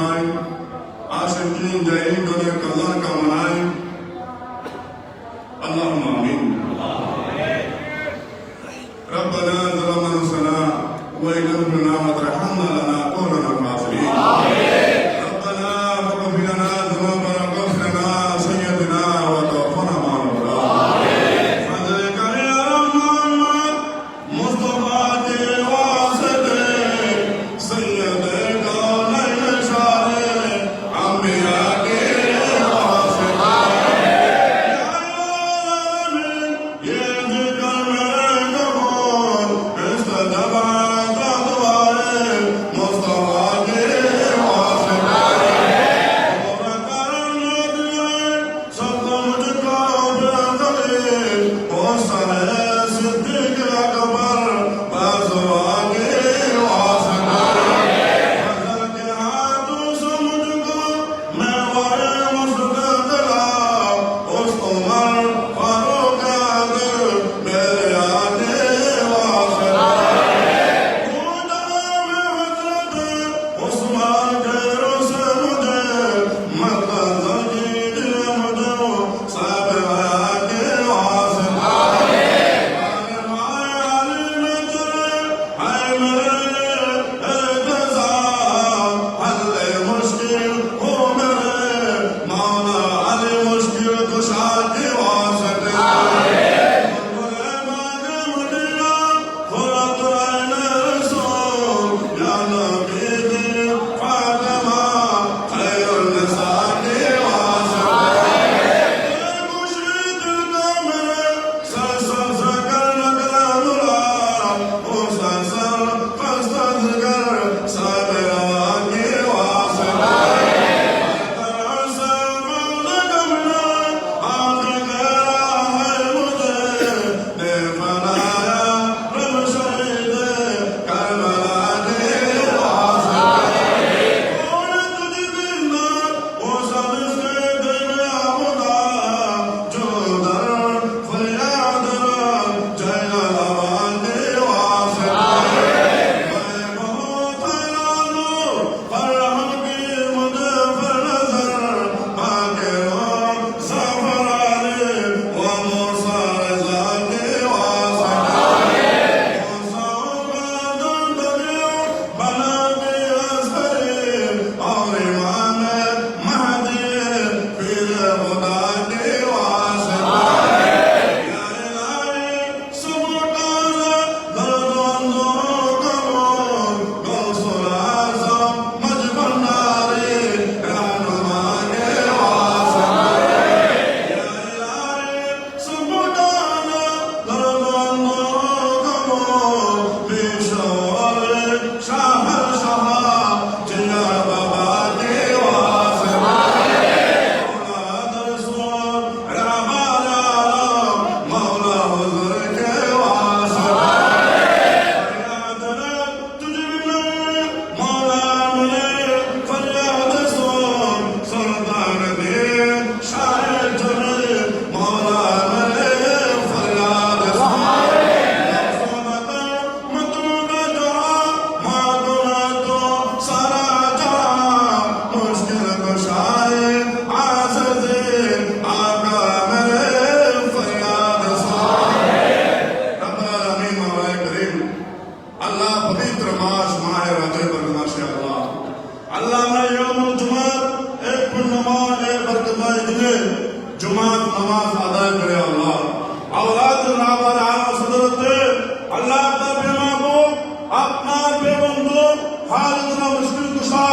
منائیں آشقین جائیں دنیا کلار کا منائیں اللہم آمین son of জুমার দিনে জুমার নামাজ আদায় করে আল্লাহ আল্লাহ আবার আর সদরতে আল্লাহ আপনার বেমাবো আপনার বেবন্ধু হালুনা মুশকিল কুশা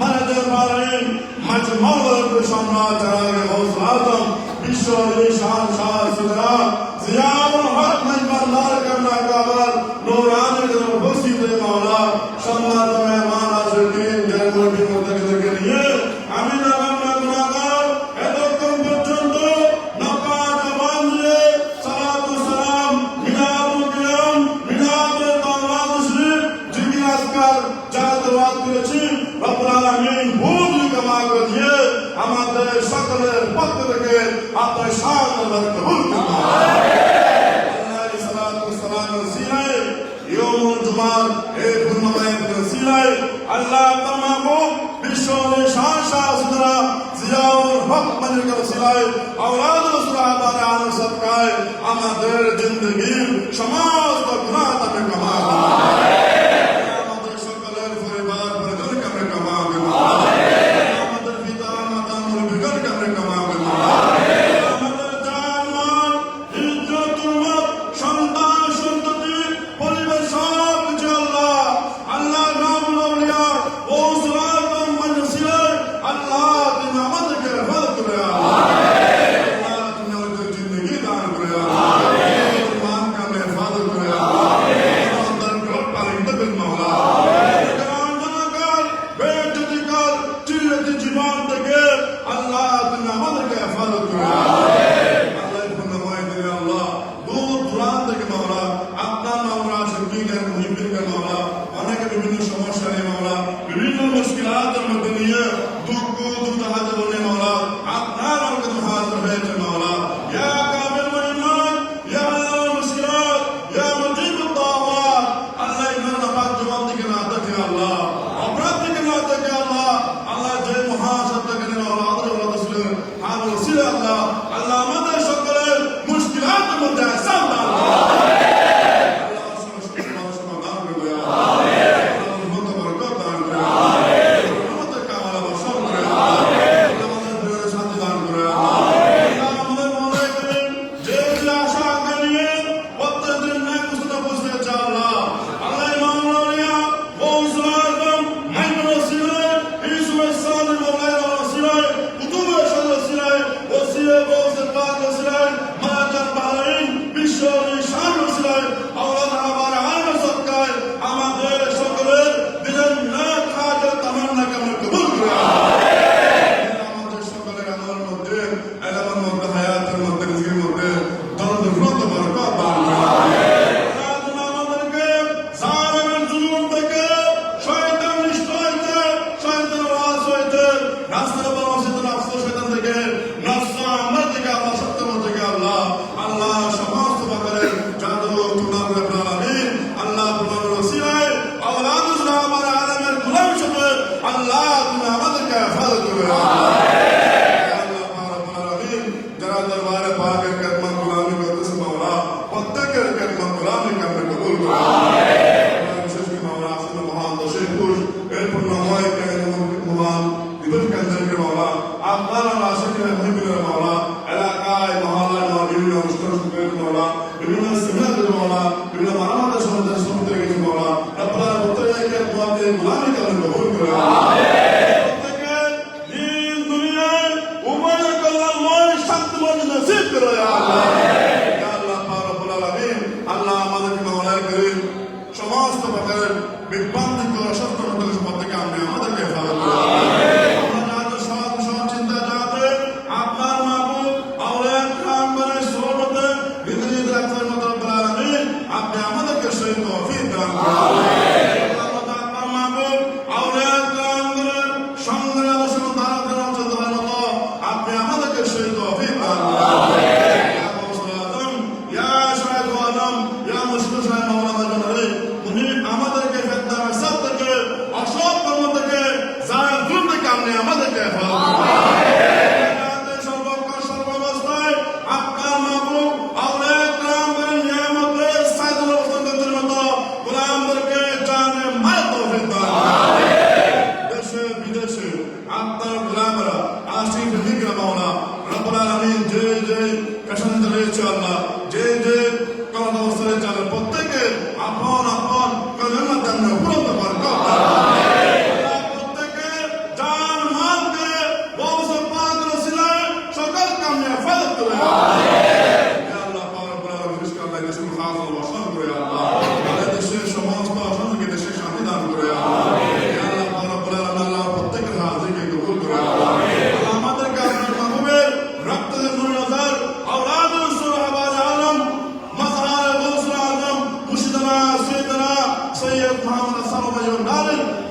মানাজার মারেন মাজমাল ওয়ালাকুল সম্রাট জারার গাউস আজম বিশ্ব আলী শাহ শাহ সিদরা জিয়াউল হক মাজমাল নার করনা কাবার নূরানের উপস্থিত মাওলানা সম্মানিত মেহমান হাজির হাসপাতালের পক্ষ থেকে আপনার শান আল্লাহ কবুল করুন। আল্লাহ সালাত ও সালাম সিনাই ইয়ৌম জুমার এই পূর্ণমায়ের সিলাই। আল্লাহ তমামু বিশ্বনে শান শাহ সুতরা জিয়াউল হক মালিক সিলাই। আওলাদ আমাদের জিন্দগির সমস্ত গুনাহ থেকে ক্ষমা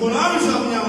我哪有小姑娘？